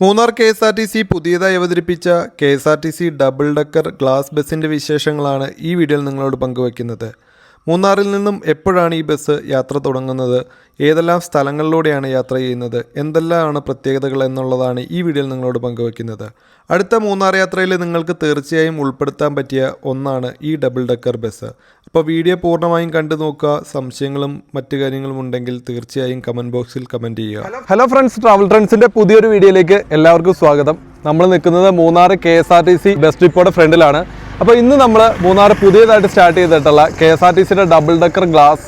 Munnar K S R T C പുതിയതായി അവതരിപ്പിച്ച K S R T C double decker glass ബസ്സിന്റെ വിശേഷങ്ങളാണ് ഈ വീഡിയോയിൽ നിങ്ങളോട് പങ്കുവയ്ക്കുന്നത്. മൂന്നാറിൽ നിന്നും എപ്പോഴാണ് ഈ ബസ് യാത്ര തുടങ്ങുന്നത്? ഏതെല്ലാം സ്ഥലങ്ങളിലൂടെയാണ് യാത്ര ചെയ്യുന്നത്? എന്തെല്ലാമാണ് പ്രത്യേകതകൾ എന്നുള്ളതാണ് ഈ വീഡിയോയിൽ നിങ്ങളോട് പങ്കുവയ്ക്കുന്നത്. അടുത്ത മൂന്നാർ യാത്രയിൽ നിങ്ങൾക്ക് തീർച്ചയായും ഉൾപ്പെടുത്താൻ പറ്റിയ ഒന്നാണ് ഈ ഡബിൾ ഡെക്കർ ബസ്. അപ്പോൾ വീഡിയോ പൂർണമായും കണ്ടു നോക്കുക. സംശയങ്ങളും മറ്റു കാര്യങ്ങളും ഉണ്ടെങ്കിൽ തീർച്ചയായും കമന്റ് ബോക്സിൽ കമന്റ് ചെയ്യുക. ഹലോ ഫ്രണ്ട്സ് ട്രാവൽ ട്രെൻഡ്സിന്റെ പുതിയൊരു വീഡിയോയിലേക്ക് എല്ലാവർക്കും സ്വാഗതം. നമ്മൾ നിൽക്കുന്നത് Munnar K S R T C bus ഡിപ്പോയുടെ ഫ്രണ്ടിലാണ്. അപ്പോൾ ഇന്ന് നമ്മൾ മൂന്നാർ പുതിയതായിട്ട് സ്റ്റാർട്ട് ചെയ്തിട്ടുള്ള കെ എസ് ആർ ടി സിയുടെ ഡബിൾ ഡക്കർ ഗ്ലാസ്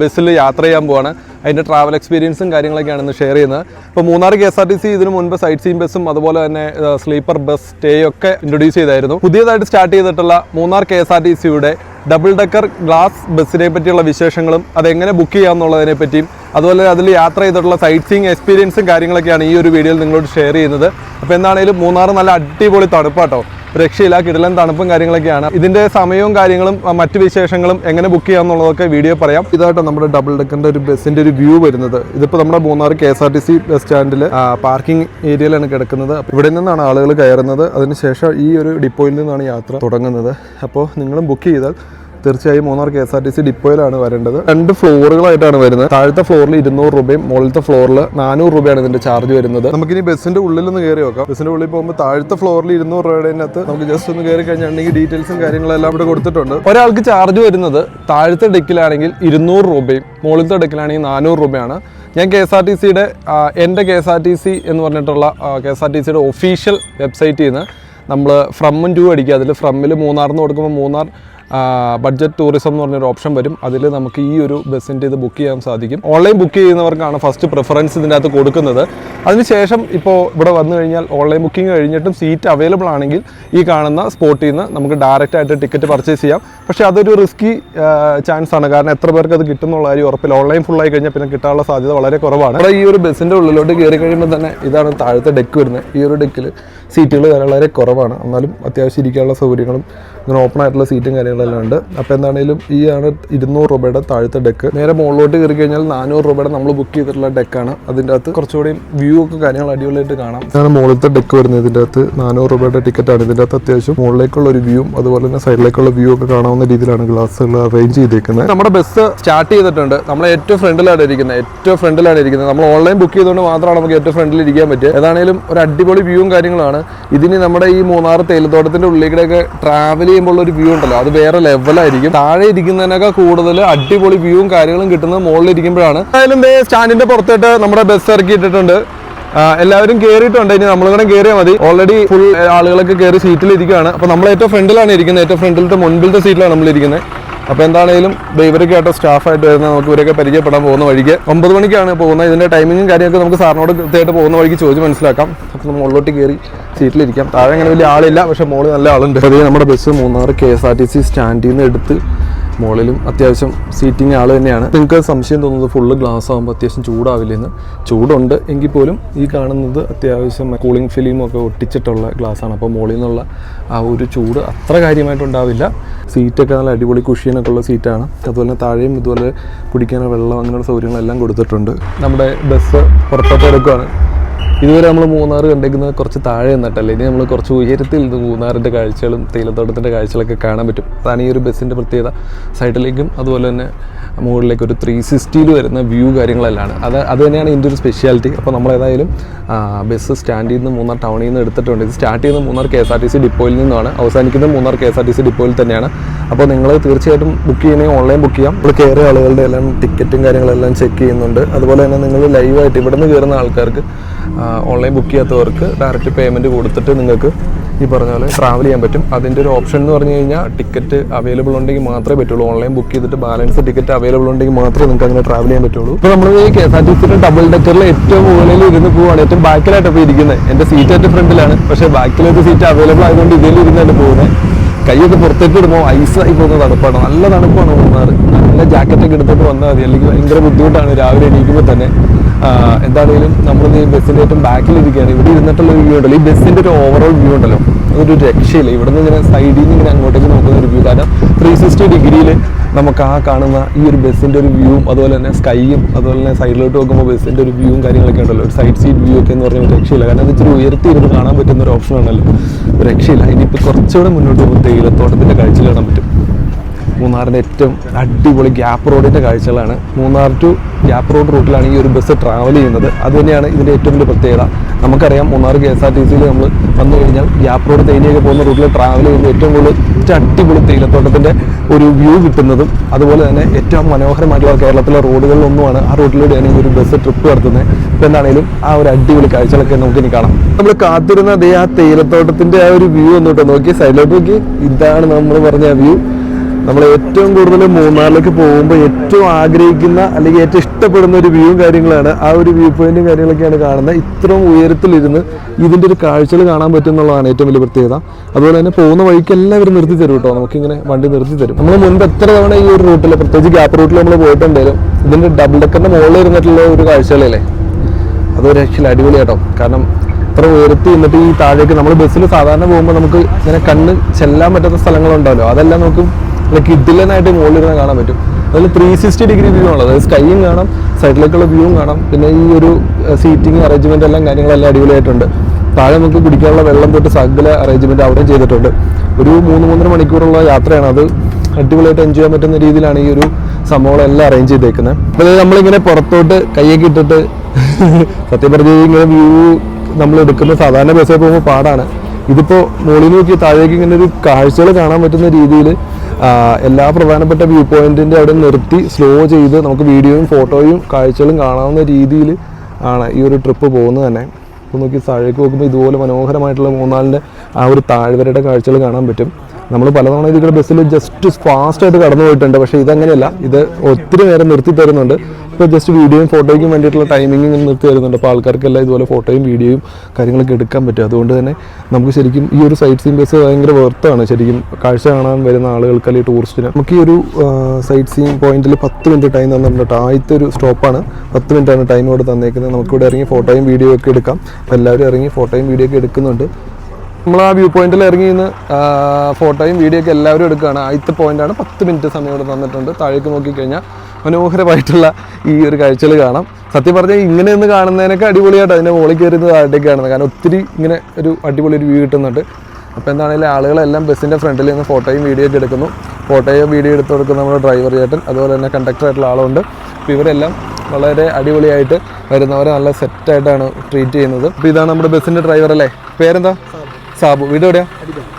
ബസ്സിൽ യാത്ര ചെയ്യാൻ പോവാണ്. അതിന്റെ ട്രാവൽ എക്സ്പീരിയൻസും കാര്യങ്ങളൊക്കെയാണ് ഇന്ന് ഷെയർ ചെയ്യുന്നത്. അപ്പോൾ Munnar K S R T C ഇതിനു മുൻപ് സൈറ്റ് സീൻ ബസ്സും അതുപോലെ തന്നെ സ്ലീപ്പർ ബസ് സ്റ്റേ ഒക്കെ ഇൻട്രൊഡ്യൂസ് ചെയ്തായിരുന്നു. പുതിയതായിട്ട് സ്റ്റാർട്ട് ചെയ്തിട്ടുള്ള Munnar K S R T സിയുടെ ഡബിൾ ഡക്കർ ഗ്ലാസ് ബസ്സിനെ പറ്റിയുള്ള വിശേഷങ്ങളും അതെങ്ങനെ ബുക്ക് ചെയ്യാം എന്നുള്ളതിനെ പറ്റിയും അതുപോലെ അതിൽ യാത്ര ചെയ്തിട്ടുള്ള സൈറ്റ് സീയിങ് എക്സ്പീരിയൻസും കാര്യങ്ങളൊക്കെയാണ് ഈ ഒരു വീഡിയോയിൽ നിങ്ങളോട് ഷെയർ ചെയ്യുന്നത്. അപ്പോൾ എന്താണെങ്കിലും മൂന്നാർ നല്ല അടിപൊളി തണുപ്പാട്ടോ. രക്ഷയില്ല കിടലൻ തണുപ്പും കാര്യങ്ങളൊക്കെയാണ്. ഇതിന്റെ സമയവും കാര്യങ്ങളും മറ്റു വിശേഷങ്ങളും എങ്ങനെ ബുക്ക് ചെയ്യാം എന്നുള്ളതൊക്കെ വീഡിയോ പറയാം. ഇതായിട്ട് നമ്മുടെ ഡബിൾ ഡെക്കറിന്റെ ഒരു ബസ്സിന്റെ ഒരു വ്യൂ വരുന്നത്. ഇതിപ്പോ നമ്മുടെ Munnar K S R T C bus സ്റ്റാൻഡിൽ പാർക്കിംഗ് ഏരിയയിലാണ് കിടക്കുന്നത്. ഇവിടെ നിന്നാണ് ആളുകൾ കയറുന്നത്. അതിനുശേഷം ഈ ഒരു ഡിപ്പോയിൽ നിന്നാണ് യാത്ര തുടങ്ങുന്നത്. അപ്പോൾ നിങ്ങളും ബുക്ക് ചെയ്താൽ തീർച്ചയായും Munnar K S R T C ഡിപ്പോയിലാണ് വരേണ്ടത്. രണ്ട് ഫ്ലോറുകളായിട്ടാണ് വരുന്നത്. താഴത്തെ ഫ്ലോറിൽ ഇരുന്നൂറ് രൂപയും മുകളിലത്തെ ഫ്ലോറിൽ നാനൂറ് രൂപയാണ് ഇതിന്റെ ചാർജ് വരുന്നത്. നമുക്കിനി ബസ്സിന്റെ ഉള്ളിൽ നിന്ന് കയറി നോക്കാം. ബസ്സിന്റെ ഉള്ളിൽ പോകുമ്പോൾ താഴത്തെ ഫ്ലോറിൽ ഇരുന്നൂറ് രൂപയുടെ നമുക്ക് ജസ്റ്റ് ഒന്ന് കയറി കഴിഞ്ഞിട്ടുണ്ടെങ്കിൽ ഡീറ്റെയിൽസും കാര്യങ്ങളെല്ലാം ഇവിടെ കൊടുത്തിട്ടുണ്ട്. ഒരാൾക്ക് ചാർജ് വരുന്നത് താഴത്തെ ഡെക്കിലാണെങ്കിൽ ഇരുന്നൂറ് രൂപയും മുകളിലത്തെ ഡെക്കിലാണെങ്കിൽ നാനൂറ് രൂപയാണ്. ഞാൻ കെ എസ് ആർ ടി സിയുടെ എന്റെ K S R T C എന്ന് പറഞ്ഞിട്ടുള്ള കെ എസ് ആർ ടി സിയുടെ ഒഫീഷ്യൽ വെബ്സൈറ്റിൽ നിന്ന് നമ്മൾ ഫ്രമ്മും ടു അടിക്കുക. അതിൽ ഫ്രമ്മിൽ മൂന്നാറിന് കൊടുക്കുമ്പോൾ മൂന്നാർ ബഡ്ജറ്റ് ടൂറിസം എന്ന് പറഞ്ഞൊരു ഓപ്ഷൻ വരും. അതിൽ നമുക്ക് ഈ ഒരു ബസ്സിന്റെ ഇത് ബുക്ക് ചെയ്യാൻ സാധിക്കും. ഓൺലൈൻ ബുക്ക് ചെയ്യുന്നവർക്കാണ് ഫസ്റ്റ് പ്രിഫറൻസ് ഇതിന്റെ അകത്ത് കൊടുക്കുന്നത്. അതിനുശേഷം ഇപ്പോൾ ഇവിടെ വന്നു കഴിഞ്ഞാൽ ഓൺലൈൻ ബുക്കിംഗ് കഴിഞ്ഞിട്ടും സീറ്റ് അവൈലബിൾ ആണെങ്കിൽ ഈ കാണുന്ന സ്പോട്ടിൽ നിന്ന് നമുക്ക് ഡയറക്റ്റ് ആയിട്ട് ടിക്കറ്റ് പർച്ചേസ് ചെയ്യാം. പക്ഷേ അതൊരു റിസ്കി ചാൻസ് ആണ്. കാരണം എത്ര പേർക്ക് അത് കിട്ടുന്നുള്ള കാര്യം ഉറപ്പില്ല. ഓൺലൈൻ ഫുള്ളായി കഴിഞ്ഞാൽ പിന്നെ കിട്ടാനുള്ള സാധ്യത വളരെ കുറവാണ്. ഇവിടെ ഈ ഒരു ബസ്സിന്റെ ഉള്ളിലോട്ട് കയറി കഴിയുമ്പോൾ തന്നെ ഇതാണ് താഴത്തെ ഡെക്ക് വരുന്നത്. ഈ ഒരു ഡെക്കിൽ സീറ്റുകൾ വളരെ കുറവാണ്. എന്നാലും അത്യാവശ്യം ഇരിക്കാനുള്ള സൗകര്യങ്ങളും ഇങ്ങനെ ഓപ്പൺ ആയിട്ടുള്ള സീറ്റും കാര്യങ്ങളെല്ലാം ഉണ്ട്. അപ്പോൾ എന്താണെങ്കിലും ഈ ആണ് ഇരുന്നൂറ് രൂപയുടെ താഴത്തെ ഡെക്ക് നേരെ മുകളിലോട്ട് കയറി കഴിഞ്ഞാൽ നാനൂറ് രൂപയുടെ നമ്മൾ ബുക്ക് ചെയ്തിട്ടുള്ള ഡെക്കാണ് അതിന്റെ അകത്ത് കുറച്ചുകൂടി വ്യൂ ഒക്കെ കാര്യങ്ങൾ അടിപൊളിയായിട്ട് കാണാം. ഇതാണ് മുകളിലത്തെ ഡെക്ക് വരുന്നത്. ഇതിന്റെ അകത്ത് നാനൂറ് രൂപയുടെ ടിക്കറ്റാണ് ഇതിന്റെ അകത്ത് അത്യാവശ്യം മുകളിലേക്കുള്ള ഒരു വ്യൂവും അതുപോലെ തന്നെ സൈഡിലേക്കുള്ള വ്യൂ ഒക്കെ കാണാവുന്ന രീതിയിലാണ് ഗ്ലാസ്സുകൾ അറേഞ്ച് ചെയ്തേക്കുന്നത്. നമ്മുടെ ബസ് സ്റ്റാർട്ട് ചെയ്തിട്ടുണ്ട്. നമ്മൾ ഏറ്റവും ഫ്രണ്ടിലാണ് ഇരിക്കുന്നത്. ഏറ്റവും ഫ്രണ്ടിലാണ് ഇരിക്കുന്നത്. നമ്മൾ ഓൺലൈൻ ബുക്ക് ചെയ്തുകൊണ്ട് മാത്രമാണ് നമുക്ക് ഏറ്റവും ഫ്രണ്ടിൽ ഇരിക്കാൻ പറ്റുക ഏതാണെങ്കിലും ഒരു അടിപൊളി വ്യൂവും കാര്യങ്ങളാണ് ഇതിന് നമ്മുടെ ഈ മൂന്നാർ തേയിലത്തോട്ടത്തിന്റെ ഒക്കെ ട്രാവൽ ചെയ്യുമ്പോൾ ഒരു വ്യൂ ഉണ്ടല്ലോ. അത് വേറെ ലെവലായിരിക്കും താഴെ ഇരിക്കുന്നതിനൊക്കെ കൂടുതൽ അടിപൊളി വ്യൂവും കാര്യങ്ങളും കിട്ടുന്നത് മുകളിൽ ഇരിക്കുമ്പോഴാണ്. എന്തായാലും സ്റ്റാൻഡിന്റെ പുറത്തോട്ട് നമ്മുടെ ബസ് ഇറക്കിയിട്ടിട്ടുണ്ട് എല്ലാവരും കയറിയിട്ടുണ്ട് ഇനി നമ്മളിവിടെ കയറിയാൽ മതി. ഓൾറെഡി ഫുൾ ആളുകളൊക്കെ കയറി സീറ്റിൽ ഇരിക്കുകയാണ് അപ്പോൾ നമ്മൾ ഏറ്റവും ഫ്രണ്ടിലാണ് ഇരിക്കുന്നത്. ഏറ്റവും ഫ്രണ്ടിലത്തെ മുൻപിലത്തെ സീറ്റിലാണ് നമ്മൾ ഇരിക്കുന്നത്. അപ്പോൾ എന്താണെങ്കിലും ദേ ഇവരൊക്കെ ആയിട്ട് സ്റ്റാഫായിട്ട് വരുന്ന നമുക്ക് ഇവരൊക്കെ പരിചയപ്പെടാൻ പോകുന്ന വഴിക്ക് ഒമ്പത് മണിക്കാണ് പോകുന്നത്. ഇതിന്റെ ടൈമിങ്ങും കാര്യമൊക്കെ നമുക്ക് സാറിനോട് കൃത്യമായിട്ട് പോകുന്ന വഴിക്ക് ചോദിച്ച് മനസ്സിലാക്കാം. അപ്പോൾ നമ്മൾ മുകളിലോട്ട് കയറി സീറ്റിലിരിക്കാം. താഴെ അങ്ങനെ വലിയ ആളില്ല പക്ഷേ മോൾ നല്ല ആളുണ്ട്. അതേ നമ്മുടെ bus Munnar K S R T C സ്റ്റാൻഡിൽ നിന്ന് എടുത്ത് മുകളിലും അത്യാവശ്യം സീറ്റിംഗ് ആൾ തന്നെയാണ്. നിങ്ങൾക്ക് സംശയം തോന്നുന്നത് ഫുള്ള് ഗ്ലാസ് ആകുമ്പോൾ അത്യാവശ്യം ചൂടാവില്ലെന്ന്. ചൂടുണ്ട് എങ്കിൽ പോലും ഈ കാണുന്നത് അത്യാവശ്യം കൂളിംഗ് ഫിലിമൊക്കെ ഒട്ടിച്ചിട്ടുള്ള ഗ്ലാസ്സാണ് അപ്പോൾ മുകളിൽ നിന്നുള്ള ആ ഒരു ചൂട് അത്ര കാര്യമായിട്ടുണ്ടാവില്ല സീറ്റൊക്കെ നല്ല അടിപൊളി കുഷ്യനൊക്കെ ഉള്ള സീറ്റാണ് അതുപോലെ താഴെയും ഇതുപോലെ കുടിക്കാനുള്ള വെള്ളം അങ്ങനെയുള്ള സൗകര്യങ്ങളെല്ലാം കൊടുത്തിട്ടുണ്ട്. നമ്മുടെ ബസ് പുറത്തോട്ട് എടുക്കുകയാണ് ഇതുവരെ നമ്മൾ മൂന്നാർ കണ്ടേക്കുന്നത് കുറച്ച് താഴെ നിന്നിട്ടല്ലേ. ഇനി നമ്മൾ കുറച്ച് ഉയരത്തിൽ നിന്ന് മൂന്നാറിന്റെ കാഴ്ചകളും തേയിലത്തോട്ടത്തിന്റെ കാഴ്ചകളൊക്കെ കാണാൻ പറ്റും. അതാണ് ഈ ഒരു ബസ്സിന്റെ പ്രത്യേകത. സൈഡിലേക്കും അതുപോലെ തന്നെ മുകളിലേക്ക് ഒരു ത്രീ സിക്സ്റ്റിയിൽ വരുന്ന വ്യൂ കാര്യങ്ങളെല്ലാം അത് അത് തന്നെയാണ് ഇതിന്റെ ഒരു സ്പെഷ്യാലിറ്റി അപ്പോൾ നമ്മൾ ഏതായാലും ബസ് സ്റ്റാൻഡിൽ നിന്ന് മൂന്നാർ ടൗണിൽ നിന്ന് എടുത്തിട്ടുണ്ട്. ഇത് സ്റ്റാർട്ട് ചെയ്യുന്നത് Munnar K S R T C ഡിപ്പോയിൽ നിന്നാണ്. അവസാനിക്കുന്നത് Munnar K S R T C ഡിപ്പോയിൽ തന്നെയാണ്. അപ്പോൾ നിങ്ങൾ തീർച്ചയായിട്ടും ബുക്ക് ചെയ്യണമെങ്കിൽ ഓൺലൈൻ ബുക്ക് ചെയ്യാം. നമ്മൾ കയറിയ ആളുകളുടെ എല്ലാം ടിക്കറ്റും കാര്യങ്ങളെല്ലാം ചെക്ക് ചെയ്യുന്നുണ്ട്. അതുപോലെ തന്നെ നിങ്ങൾ ലൈവായിട്ട് ഇവിടെ നിന്ന് കയറുന്ന ആൾക്കാർക്ക് ഓൺലൈൻ ബുക്ക് ചെയ്യാത്തവർക്ക് ഡയറക്റ്റ് പേയ്മെന്റ് കൊടുത്തിട്ട് നിങ്ങൾക്ക് ഈ പറഞ്ഞ പോലെ ട്രാവൽ ചെയ്യാൻ പറ്റും. അതിന്റെ ഒരു ഓപ്ഷൻ എന്ന് പറഞ്ഞു കഴിഞ്ഞാൽ ടിക്കറ്റ് അവൈലബിൾ ഉണ്ടെങ്കിൽ മാത്രമേ പറ്റുള്ളൂ. ഓൺലൈൻ ബുക്ക് ചെയ്തിട്ട് ബാലൻസ് ടിക്കറ്റ് അവൈലബിൾ ഉണ്ടെങ്കിൽ മാത്രമേ നിങ്ങൾക്ക് അങ്ങനെ ട്രാവൽ ചെയ്യാൻ പറ്റുള്ളൂ. ഇപ്പോൾ നമ്മൾ ഈ കെ എസ് ആർ ടി സിയുടെ ഡബിൾ ഡെക്കറിൽ ഏറ്റവും മുകളിൽ ഇരുന്ന് പോവാണ്. ഏറ്റവും ബാക്കിലായിട്ട് ഇപ്പോൾ ഇരിക്കുന്നത് എന്റെ സീറ്റ് ഏറ്റവും ഫ്രണ്ടിലാണ്. പക്ഷേ ബാക്കിലത്തെ സീറ്റ് അവൈലബിൾ ആയതുകൊണ്ട് ഇതിൽ ഇരുന്നാണ് പോകുന്നത് കൈയൊക്കെ പുറത്തേക്ക് ഇടുമ്പോൾ ഐസായി പോകുന്ന തണുപ്പാണ്. നല്ല തണുപ്പാണ് മൂന്നാറ്. നല്ല ജാക്കറ്റൊക്കെ എടുത്തിട്ട് വന്നാൽ മതി. അല്ലെങ്കിൽ ഭയങ്കര ബുദ്ധിമുട്ടാണ് രാവിലെ എണീക്കുമ്പോൾ തന്നെ. എന്താണെങ്കിലും നമ്മൾ ഈ ബസ്സിന്റെ ഏറ്റവും ബാക്കിൽ ഇരിക്കുകയാണ്. ഇവിടെ ഇരുന്നിട്ടുള്ള ഒരു വ്യൂ ഉണ്ടല്ലോ. ഈ ബസ്സിന്റെ ഒരു ഓവറോൾ വ്യൂ ഉണ്ടല്ലോ. അതൊരു രക്ഷയില്ല. ഇവിടെ നിന്ന് ഇങ്ങനെ സൈഡിൽ നിന്ന് ഇങ്ങനെ അങ്ങോട്ടേക്ക് നോക്കുന്ന ഒരു വ്യൂ കാരണം ത്രീ സിക്സ്റ്റി ഡിഗ്രിയിൽ നമുക്ക് ആ കാണുന്ന ഈ ഒരു ബസ്സിന്റെ ഒരു വ്യൂവും അതുപോലെ തന്നെ സ്കൈയും അതുപോലെ തന്നെ സൈഡിലോട്ട് നോക്കുമ്പോൾ ബസ്സിന്റെ ഒരു വ്യൂവും കാര്യങ്ങളൊക്കെ ഉണ്ടല്ലോ. ഒരു സൈഡ് സീറ്റ് വ്യൂ ഒക്കെ എന്ന് പറഞ്ഞാൽ രക്ഷയില്ല. കാരണം അത് ഇച്ചിരി ഉയർത്തി ഇരുന്ന് കാണാൻ പറ്റുന്ന ഒരു ഒരു രക്ഷയില്ല. ഇനിയിപ്പോൾ കുറച്ചുകൂടെ മുന്നോട്ട് പോകുമ്പോൾ തേയിലത്തോട്ടത്തിന്റെ കാഴ്ചയിൽ കാണാൻ പറ്റും. മൂന്നാറിന്റെ ഏറ്റവും അടിപൊളി ഗ്യാപ്പ് റോഡിന്റെ കാഴ്ചകളാണ്. മൂന്നാർ ടു ഗ്യാപ്പ് റോഡ് റൂട്ടിലാണ് ഈ ഒരു ബസ് ട്രാവൽ ചെയ്യുന്നത്. അത് തന്നെയാണ് ഇതിന്റെ ഏറ്റവും വലിയ പ്രത്യേകത. നമുക്കറിയാം Munnar K S R T സിയിൽ നമ്മൾ വന്നു കഴിഞ്ഞാൽ ഗ്യാപ്പ് റോഡ് തേനിയൊക്കെ പോകുന്ന റൂട്ടിൽ ട്രാവൽ ചെയ്യുമ്പോൾ ഏറ്റവും കൂടുതൽ ഏറ്റവും അടിപൊളി തേയിലത്തോട്ടത്തിന്റെ ഒരു വ്യൂ കിട്ടുന്നതും അതുപോലെ തന്നെ ഏറ്റവും മനോഹരമായിട്ടുള്ള കേരളത്തിലെ റോഡുകളിലൊന്നുമാണ് ആ റൂട്ടിലൂടെയാണ് ഈ ഒരു ബസ് ട്രിപ്പ് നടത്തുന്നത്. ഇപ്പം എന്താണെങ്കിലും ആ ഒരു അടിപൊളി കാഴ്ചകളൊക്കെ നമുക്കിനി കാണാം. നമ്മൾ കാത്തിരുന്ന അതേ ആ തേയിലത്തോട്ടത്തിന്റെ ആ ഒരു വ്യൂ ഒന്നോട്ട് നോക്കി സൈഡിലോട്ട് നോക്കി. ഇതാണ് നമ്മൾ പറഞ്ഞ വ്യൂ. നമ്മൾ ഏറ്റവും കൂടുതൽ മൂന്നാറിലേക്ക് പോകുമ്പോൾ ഏറ്റവും ആഗ്രഹിക്കുന്ന അല്ലെങ്കിൽ ഏറ്റവും ഇഷ്ടപ്പെടുന്ന ഒരു വ്യൂവും കാര്യങ്ങളാണ്. ആ ഒരു വ്യൂ പോയിന്റും കാര്യങ്ങളൊക്കെയാണ് കാണുന്നത്. ഇത്രയും ഉയരത്തിലിരുന്ന് ഇതിന്റെ ഒരു കാഴ്ചകൾ കാണാൻ പറ്റും എന്നുള്ളതാണ് ഏറ്റവും വലിയ പ്രത്യേകത. അതുപോലെ തന്നെ പോകുന്ന വഴിക്ക് എല്ലാവരും നിർത്തി തരും കേട്ടോ. നമുക്കിങ്ങനെ വണ്ടി നിർത്തി തരും. നമ്മൾ മുൻപ് എത്ര തവണ ഈ ഒരു റൂട്ടിൽ പ്രത്യേകിച്ച് ഗ്യാപ്പ് റൂട്ടിൽ നമ്മൾ പോയിട്ടുണ്ടെങ്കിലും ഇതിന്റെ ഡബിൾ ഡക്കറിന്റെ മുകളിൽ ഇരുന്നിട്ടുള്ള ഒരു കാഴ്ചകളല്ലേ അതൊരു ആക്ച്വലി അടിപൊളിയാട്ടോ കാരണം ഇത്ര ഉയർത്തി നിന്നിട്ട് ഈ താഴേക്ക് നമ്മൾ ബസ്സിൽ സാധാരണ പോകുമ്പോൾ നമുക്ക് ഇങ്ങനെ കണ്ണ് ചെല്ലാൻ പറ്റാത്ത സ്ഥലങ്ങളുണ്ടല്ലോ. അതെല്ലാം നമുക്ക് കിഡിലനായിട്ട് മുകളിലിരുന്ന് കാണാൻ പറ്റും. അതിൽ ത്രീ സിക്സ്റ്റി ഡിഗ്രി വ്യൂ ആണ് അതായത് സ്കൈയും കാണാം സൈഡിലേക്കുള്ള വ്യൂവും കാണാം. പിന്നെ ഈ ഒരു സീറ്റിംഗ് അറേഞ്ച്മെന്റ് എല്ലാം കാര്യങ്ങളെല്ലാം അടിപൊളിയായിട്ടുണ്ട്. താഴെ നമുക്ക് കുടിക്കാനുള്ള വെള്ളം തൊട്ട് സകല അറേഞ്ച്മെന്റ് അവിടെ ചെയ്തിട്ടുണ്ട്. ഒരു മൂന്ന് മൂന്നര മണിക്കൂറുള്ള യാത്രയാണ് അത്. അടിപൊളിയായിട്ട് എൻജോയ് ചെയ്യാൻ പറ്റുന്ന രീതിയിലാണ് ഈ ഒരു സംഭവങ്ങളെല്ലാം അറേഞ്ച് ചെയ്തേക്കുന്നത് അതായത് നമ്മളിങ്ങനെ പുറത്തോട്ട് കൈയൊക്കെ ഇട്ടിട്ട് സത്യം പറഞ്ഞ ഇങ്ങനെ വ്യൂ നമ്മൾ എടുക്കുന്ന സാധാരണ ബസ്സിൽ പോകുമ്പോൾ പാടാണ്. ഇതിപ്പോൾ മുകളിൽ നോക്കി താഴേക്ക് ഇങ്ങനെ ഒരു കാഴ്ചകൾ കാണാൻ പറ്റുന്ന രീതിയിൽ എല്ലാ പ്രധാനപ്പെട്ട വ്യൂ പോയിന്റിന്റെ അവിടെ നിർത്തി സ്ലോ ചെയ്ത് നമുക്ക് വീഡിയോയും ഫോട്ടോയും കാഴ്ചകളും കാണാവുന്ന രീതിയിൽ ആണ് ഈ ഒരു ട്രിപ്പ് പോകുന്നത് തന്നെ. അപ്പോൾ നോക്കി താഴേക്ക് നോക്കുമ്പോൾ ഇതുപോലെ മനോഹരമായിട്ടുള്ള മൂന്നാലിന്റെ ആ ഒരു താഴ്വരയുടെ കാഴ്ചകൾ കാണാൻ പറ്റും. നമ്മൾ പലതവണ ഇതിൽ ബസ്സിൽ ജസ്റ്റ് ഫാസ്റ്റായിട്ട് കടന്നു പോയിട്ടുണ്ട്. പക്ഷേ ഇതങ്ങനെയല്ല. ഇത് ഒത്തിരി നേരം നിർത്തി തരുന്നുണ്ട്. ഇപ്പോൾ ജസ്റ്റ് വീഡിയോയും ഫോട്ടോയ്ക്കും വേണ്ടിയിട്ടുള്ള ടൈമിംഗ് നിർത്തി തരുന്നുണ്ട്. അപ്പോൾ ആൾക്കാർക്കെല്ലാം ഇതുപോലെ ഫോട്ടോയും വീഡിയോയും കാര്യങ്ങളൊക്കെ എടുക്കാൻ പറ്റും. അതുകൊണ്ട് തന്നെ നമുക്ക് ശരിക്കും ഈ ഒരു സൈറ്റ് സീൻ ബസ് ഭയങ്കര വെർത്താണ് ശരിക്കും കാഴ്ച കാണാൻ വരുന്ന ആളുകൾക്ക് അല്ലെങ്കിൽ ടൂറിസ്റ്റിന് നമുക്ക് ഈ ഒരു സൈറ്റ് സീൻ പോയിന്റിൽ പത്ത് മിനിറ്റ് ടൈം തന്നിട്ടുണ്ട്. ആദ്യത്തെ ഒരു സ്റ്റോപ്പാണ് പത്ത് മിനിറ്റാണ് ടൈം ഇവിടെ തന്നേക്കുന്നത്. നമുക്കിവിടെ ഇറങ്ങി ഫോട്ടോയും വീഡിയോ ഒക്കെ എടുക്കാം. അപ്പോൾ എല്ലാവരും ഇറങ്ങി ഫോട്ടോയും വീഡിയോ ഒക്കെ എടുക്കുന്നുണ്ട്. നമ്മൾ ആ വ്യൂ പോയിന്റിൽ ഇറങ്ങി നിന്ന് ഫോട്ടോയും വീഡിയോ ഒക്കെ എല്ലാവരും എടുക്കുകയാണ്. ആദ്യത്തെ പോയിന്റാണ് പത്ത് മിനിറ്റ് സമയം ഇവിടെ തന്നിട്ടുണ്ട്. താഴേക്ക് നോക്കിക്കഴിഞ്ഞാൽ മനോഹരമായിട്ടുള്ള ഈ ഒരു കാഴ്ചകൾ കാണാം. സത്യം പറഞ്ഞാൽ ഇങ്ങനെ ഒന്ന് കാണുന്നതിനൊക്കെ അടിപൊളിയായിട്ട് അതിന്റെ മുകളിൽ കയറുന്നത് താഴേക്ക് കാണുന്നത്. കാരണം ഒത്തിരി ഇങ്ങനെ ഒരു അടിപൊളി ഒരു വ്യൂ കിട്ടുന്നുണ്ട്. അപ്പോൾ എന്താണെങ്കിലും ആളുകളെല്ലാം ബസ്സിന്റെ ഫ്രണ്ടിൽ നിന്ന് ഫോട്ടോയും വീഡിയോ ഒക്കെ എടുക്കുന്നു. ഫോട്ടോയും വീഡിയോ എടുത്ത് കൊടുക്കുന്ന നമ്മുടെ ഡ്രൈവർ ചേട്ടൻ അതുപോലെ തന്നെ കണ്ടക്ടർ ആയിട്ടുള്ള ആളുണ്ട്. അപ്പോൾ ഇവരെല്ലാം വളരെ അടിപൊളിയായിട്ട് വരുന്നവരെ നല്ല സെറ്റായിട്ടാണ് ട്രീറ്റ് ചെയ്യുന്നത്. അപ്പോൾ ഇതാണ് നമ്മുടെ ബസ്സിന്റെ ഡ്രൈവർ അല്ലേ? പേരെന്താ? സാബു. വീട് എവിടെയാ?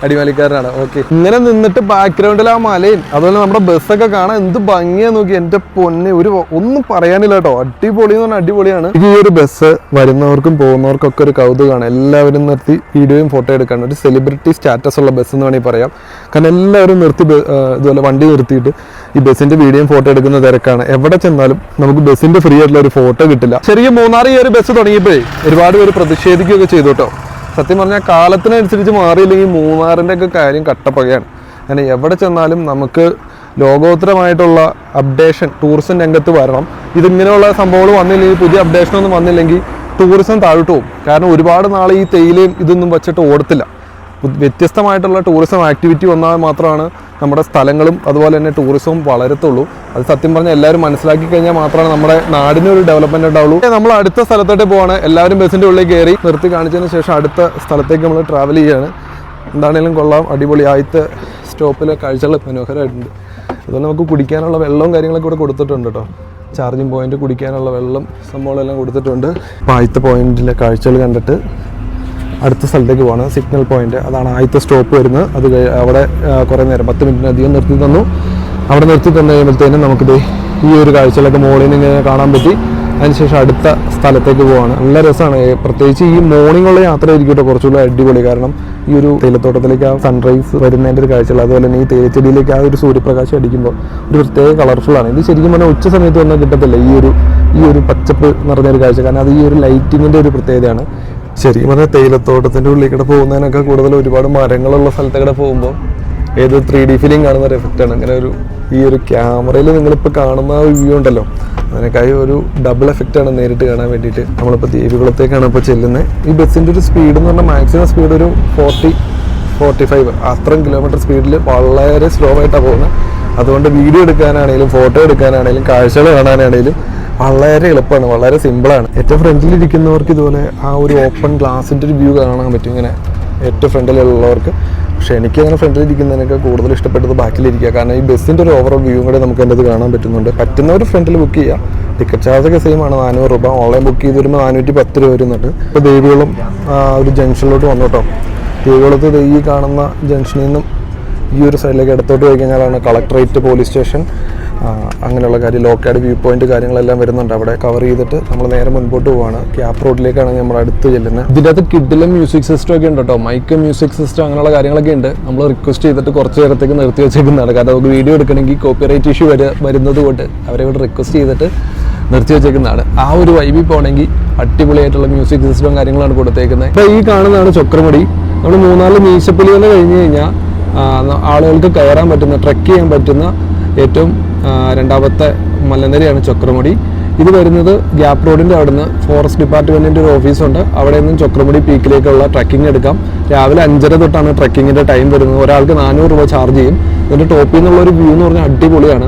അടിമാലിക്കാരനാണ്. ഓക്കെ ഇങ്ങനെ നിന്നിട്ട് ബാക്ക്ഗ്രൗണ്ടിൽ ആ മലയും അതുപോലെ നമ്മുടെ ബസ്സൊക്കെ കാണാൻ എന്ത് ഭംഗിയാ നോക്കി. എന്റെ പൊന്നെ ഒരു ഒന്നും പറയാനില്ല കേട്ടോ. അടിപൊളി എന്ന് പറഞ്ഞാൽ അടിപൊളിയാണ്. ഈ ഒരു ബസ് വരുന്നവർക്കും പോകുന്നവർക്കും ഒക്കെ ഒരു കൗതുകമാണ്. എല്ലാവരും നിർത്തി വീഡിയോയും ഫോട്ടോ എടുക്കാണ്. ഒരു സെലിബ്രിറ്റി സ്റ്റാറ്റസ് ഉള്ള ബസ് എന്ന് വേണമെങ്കിൽ പറയാം. കാരണം എല്ലാവരും നിർത്തി ഇതുപോലെ വണ്ടി നിർത്തിയിട്ട് ഈ ബസ്സിന്റെ വീഡിയോയും ഫോട്ടോ എടുക്കുന്ന തിരക്കാണ്. എവിടെ ചെന്നാലും നമുക്ക് ബസ്സിന്റെ ഫ്രീ ആയിട്ടുള്ള ഒരു ഫോട്ടോ കിട്ടില്ല. ശരിക്കും മൂന്നാർ ഈ ഒരു ബസ് തുടങ്ങിയപ്പോഴേ ഒരുപാട് പേര് പ്രതിഷേധിക്കുകയൊക്കെ ചെയ്തു കേട്ടോ. സത്യം പറഞ്ഞാൽ കാലത്തിനനുസരിച്ച് മാറിയില്ലെങ്കിൽ മൂന്നാറിന്റെ ഒക്കെ കാര്യം കട്ടപ്പകയാണ്. അങ്ങനെ എവിടെ ചെന്നാലും നമുക്ക് ലോകോത്തരമായിട്ടുള്ള അപ്ഡേഷൻ ടൂറിസം രംഗത്ത് വരണം. ഇതിങ്ങനെയുള്ള സംഭവങ്ങൾ വന്നില്ലെങ്കിൽ പുതിയ അപ്ഡേഷനൊന്നും വന്നില്ലെങ്കിൽ ടൂറിസം താഴ്ത്തു പോകും. കാരണം ഒരുപാട് നാൾ ഈ തേയിലയും ഇതൊന്നും വെച്ചിട്ട് ഓടത്തില്ല. വ്യത്യസ്തമായിട്ടുള്ള ടൂറിസം ആക്ടിവിറ്റി വന്നാൽ മാത്രമാണ് നമ്മുടെ സ്ഥലങ്ങളും അതുപോലെ തന്നെ ടൂറിസവും വളരത്തുള്ളൂ. അത് സത്യം പറഞ്ഞാൽ എല്ലാവരും മനസ്സിലാക്കി കഴിഞ്ഞാൽ മാത്രമാണ് നമ്മുടെ നാടിന് ഒരു ഡെവലപ്മെന്റ് ഉണ്ടാവുള്ളൂ നമ്മൾ അടുത്ത സ്ഥലത്തോട്ട് പോവാണ്. എല്ലാവരും ബസ്സിന്റെ ഉള്ളിൽ കയറി നിർത്തി കാണിച്ചതിന് ശേഷം അടുത്ത സ്ഥലത്തേക്ക് നമ്മൾ ട്രാവൽ ചെയ്യാണ്. എന്താണെങ്കിലും കൊള്ളാം. അടിപൊളി ആദ്യത്തെ സ്റ്റോപ്പിലെ കാഴ്ചകൾ മനോഹരമായിട്ടുണ്ട്. അതുപോലെ നമുക്ക് കുടിക്കാനുള്ള വെള്ളവും കാര്യങ്ങളൊക്കെ ഇവിടെ കൊടുത്തിട്ടുണ്ട് കേട്ടോ. ചാർജിങ് പോയിന്റ് കുടിക്കാനുള്ള വെള്ളം സംഭവങ്ങളെല്ലാം കൊടുത്തിട്ടുണ്ട്. അപ്പോൾ ആദ്യത്തെ പോയിന്റിലെ കാഴ്ചകൾ കണ്ടിട്ട് അടുത്ത സ്ഥലത്തേക്ക് പോകണം സിഗ്നൽ പോയിന്റ്. അതാണ് ആദ്യത്തെ സ്റ്റോപ്പ് വരുന്നത്. അത് അവിടെ കുറേ നേരം പത്ത് മിനിറ്റിനധികം നിർത്തി തന്നു. അവിടെ നിർത്തി തന്നു കഴിയുമ്പോഴത്തേനും നമുക്കിത് ഈ ഒരു കാഴ്ചകളൊക്കെ മുകളിൽ നിന്ന് ഇങ്ങനെ കാണാൻ പറ്റി. അതിനുശേഷം അടുത്ത സ്ഥലത്തേക്ക് പോവാണ്. നല്ല രസമാണ്. പ്രത്യേകിച്ച് ഈ മോർണിംഗ് ഉള്ള യാത്ര ആയിരിക്കും കേട്ടോ കുറച്ചുകൂടെ അടിപൊളി. കാരണം ഈ ഒരു തേയിലത്തോട്ടത്തിലേക്ക് ആ സൺറൈസ് വരുന്നതിന്റെ ഒരു കാഴ്ചകൾ അതുപോലെ തന്നെ ഈ തേയിലച്ചെടിയിലേക്ക് ആ ഒരു സൂര്യപ്രകാശം അടിക്കുമ്പോൾ ഒരു പ്രത്യേക കളർഫുൾ ആണ്. ഇത് ശരിക്കും പറഞ്ഞാൽ ഉച്ച സമയത്ത് ഒന്നും കിട്ടത്തില്ല ഈ ഒരു ഈ ഒരു പച്ചപ്പ് നിറഞ്ഞ ഒരു കാഴ്ച. കാരണം അത് ഈ ഒരു ലൈറ്റിങ്ങിന്റെ ഒരു പ്രത്യേകതയാണ്. ശരിക്കും പറഞ്ഞാൽ തേയിലത്തോട്ടത്തിന്റെ ഉള്ളിൽ കൂടെ പോകുന്നതിനൊക്കെ കൂടുതൽ ഒരുപാട് മരങ്ങളുള്ള സ്ഥലത്തേക്കൂടെ പോകുമ്പോൾ ഏത് ത്രീ ഡി ഫീലിംഗ് കാണുന്ന ഒരു എഫക്റ്റാണ് അങ്ങനെ ഒരു ഈ ഒരു ക്യാമറയിൽ നിങ്ങളിപ്പോൾ കാണുന്ന ആ വ്യൂ ഉണ്ടല്ലോ. അതിനേക്കായി ഒരു ഡബിൾ എഫക്റ്റാണ് നേരിട്ട് കാണാൻ വേണ്ടിയിട്ട് നമ്മളിപ്പോൾ ദേവികുളത്തേക്കാണ് ഇപ്പോൾ ചെല്ലുന്നത് ഈ ബസ്സിന്റെ ഒരു സ്പീഡ് എന്ന് പറഞ്ഞാൽ മാക്സിമം സ്പീഡ് ഒരു ഫോർട്ടി ഫോർട്ടി ഫൈവ് അത്രയും കിലോമീറ്റർ സ്പീഡിൽ വളരെ സ്ലോ ആയിട്ടാണ് പോകുന്നത് അതുകൊണ്ട് വീഡിയോ എടുക്കാനാണെങ്കിലും ഫോട്ടോ എടുക്കാനാണെങ്കിലും കാഴ്ചകൾ കാണാനാണെങ്കിലും വളരെ എളുപ്പമാണ് വളരെ സിമ്പിളാണ് ഏറ്റവും ഫ്രണ്ടിൽ ഇരിക്കുന്നവർക്ക് ഇതുപോലെ ആ ഒരു ഓപ്പൺ ഗ്ലാസിന്റെ ഒരു വ്യൂ കാണാൻ പറ്റും ഇങ്ങനെ. ഏറ്റവും ഫ്രണ്ടിലുള്ളവർക്ക് പക്ഷേ എനിക്ക് അങ്ങനെ ഫ്രണ്ടിൽ ഇരിക്കുന്നതിനൊക്കെ കൂടുതൽ ഇഷ്ടപ്പെട്ടത് ബാക്കിലിരിക്കുക. കാരണം ഈ ബസ്സിന്റെ ഒരു ഓവറോൾ വ്യൂ കൂടെ നമുക്ക് എന്റെ അത് കാണാൻ പറ്റുന്നുണ്ട്. പറ്റുന്നവർ ഫ്രണ്ടിൽ ബുക്ക് ചെയ്യുക. ടിക്കറ്റ് ചാർജ് ഒക്കെ സെയിം ആണ് നാനൂറ് രൂപ. ഓൺലൈൻ ബുക്ക് ചെയ്ത് വരുമ്പോൾ നാനൂറ്റി പത്ത് രൂപ വരുന്നുണ്ട്. ഇപ്പോൾ ദേവികുളം ഒരു ജംഗ്ഷനിലോട്ട് വന്നു കേട്ടോ. ദേവികുളത്ത് ഈ കാണുന്ന ജംഗ്ഷനിൽ നിന്നും ഈ ഒരു സൈഡിലേക്ക് ഇടത്തോട്ട് പോയി കഴിഞ്ഞാലാണ് കളക്ടറേറ്റ് പോലീസ് സ്റ്റേഷൻ അങ്ങനെയുള്ള കാര്യം ലോക്കേഡ് വ്യൂ പോയിന്റ് കാര്യങ്ങളെല്ലാം വരുന്നുണ്ട്. അവിടെ കവർ ചെയ്തിട്ട് നമ്മൾ നേരെ മുൻപോട്ട് പോവാണ്. ക്യാപ് റോഡിലേക്കാണ് നമ്മൾ അടുത്ത് ചെല്ലുന്നത്. ഇതിന്റെ അകത്ത് കിഡിലും മ്യൂസിക് സിസ്റ്റം ഒക്കെ ഉണ്ട് കേട്ടോ മൈക്ക് മ്യൂസിക് സിസ്റ്റം അങ്ങനെയുള്ള കാര്യങ്ങളൊക്കെ ഉണ്ട്. നമ്മൾ റിക്വസ്റ്റ് ചെയ്തിട്ട് കുറച്ച് നേരത്തേക്ക് നിർത്തി വെച്ചേക്കുന്നതാണ്. കാരണം നമുക്ക് വീഡിയോ എടുക്കണമെങ്കിൽ കോപ്പിറൈറ്റ് ഇഷ്യൂ വരെ വരുന്നത് കൊണ്ട് അവരെ ഇവിടെ റിക്വസ്റ്റ് ചെയ്തിട്ട് നിർത്തി വെച്ചേക്കുന്നതാണ്. ആ ഒരു വൈബിൽ പോകണമെങ്കിൽ അടിപൊളിയായിട്ടുള്ള മ്യൂസിക് സിസ്റ്റവും കാര്യങ്ങളാണ് കൊടുത്തേക്കുന്നത്. ഇപ്പോൾ ഈ കാണുന്നതാണ് ചക്രമുടി. നമ്മൾ മൂന്നാൽ മീശപ്പുലികൾ കഴിഞ്ഞ് കഴിഞ്ഞാൽ ആളുകൾക്ക് കയറാൻ പറ്റുന്ന ട്രക്ക് ചെയ്യാൻ പറ്റുന്ന ഏറ്റവും രണ്ടാമത്തെ മലനിരയാണ് ചക്രമുടി. ഇത് വരുന്നത് ഗ്യാപ് റോഡിന്റെ അവിടുന്ന് ഫോറസ്റ്റ് ഡിപ്പാർട്ട്മെന്റിന്റെ ഒരു ഓഫീസുണ്ട്. അവിടെ നിന്നും ചക്രമുടി പീക്കിലേക്കുള്ള ട്രക്കിംഗ് എടുക്കാം. രാവിലെ അഞ്ചര തൊട്ടാണ് ട്രക്കിങ്ങിന്റെ ടൈം വരുന്നത്. ഒരാൾക്ക് നാനൂറ് രൂപ ചാർജ് ചെയ്യും. ഇതിന്റെ ടോപ്പിൽ നിന്നുള്ള ഒരു വ്യൂ എന്ന് പറഞ്ഞാൽ അടിപൊളിയാണ്.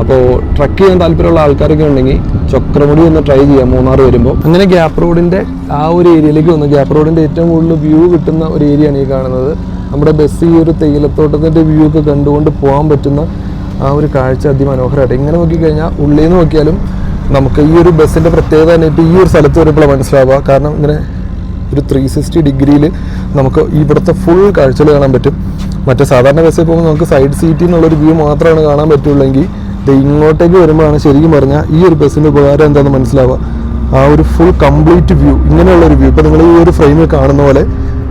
അപ്പോൾ ട്രക്ക് ചെയ്യാൻ താല്പര്യമുള്ള ആൾക്കാരൊക്കെ ഉണ്ടെങ്കിൽ ചക്രമുടി ഒന്ന് ട്രൈ ചെയ്യാം മൂന്നാർ വരുമ്പോൾ. അങ്ങനെ ഗ്യാപ് റോഡിന്റെ ആ ഒരു ഏരിയയിലേക്ക് വന്നു. ഗ്യാപ് റോഡിന്റെ ഏറ്റവും കൂടുതൽ വ്യൂ കിട്ടുന്ന ഒരു ഏരിയയാണ് ഈ കാണുന്നത്. നമ്മുടെ ബസ് ഈ ഒരു തേയിലത്തോട്ടത്തിന്റെ വ്യൂ ഒക്കെ കണ്ടുകൊണ്ട് പോകാൻ പറ്റുന്ന ആ ഒരു കാഴ്ച അതിമനോഹരമായിട്ട് ഇങ്ങനെ നോക്കിക്കഴിഞ്ഞാൽ ഉള്ളിൽ നിന്ന് നോക്കിയാലും നമുക്ക് ഈ ഒരു ബസ്സിന്റെ പ്രത്യേകത തന്നെ ഇപ്പോൾ ഈ ഒരു സ്ഥലത്ത് വരുമ്പോൾ മനസ്സിലാവുക. കാരണം ഇങ്ങനെ ഒരു ത്രീ സിക്സ്റ്റി ഡിഗ്രിയിൽ നമുക്ക് ഇവിടുത്തെ ഫുൾ കാഴ്ചകൾ കാണാൻ പറ്റും. മറ്റേ സാധാരണ ബസ്സിൽ പോകുമ്പോൾ നമുക്ക് സൈഡ് സീറ്റിൽ നിന്നുള്ളൊരു വ്യൂ മാത്രമാണ് കാണാൻ പറ്റുള്ളെങ്കിൽ ഇത് ഇങ്ങോട്ടേക്ക് വരുമ്പോഴാണ് ശരിക്കും പറഞ്ഞാൽ ഈ ഒരു ബസ്സിന്റെ ഉപകാരം എന്താണെന്ന് മനസ്സിലാവുക. ആ ഒരു ഫുൾ കംപ്ലീറ്റ് വ്യൂ ഇങ്ങനെയുള്ള ഒരു വ്യൂ ഇപ്പോൾ നിങ്ങൾ ഈ ഒരു ഫ്രെയിമിൽ കാണുന്ന പോലെ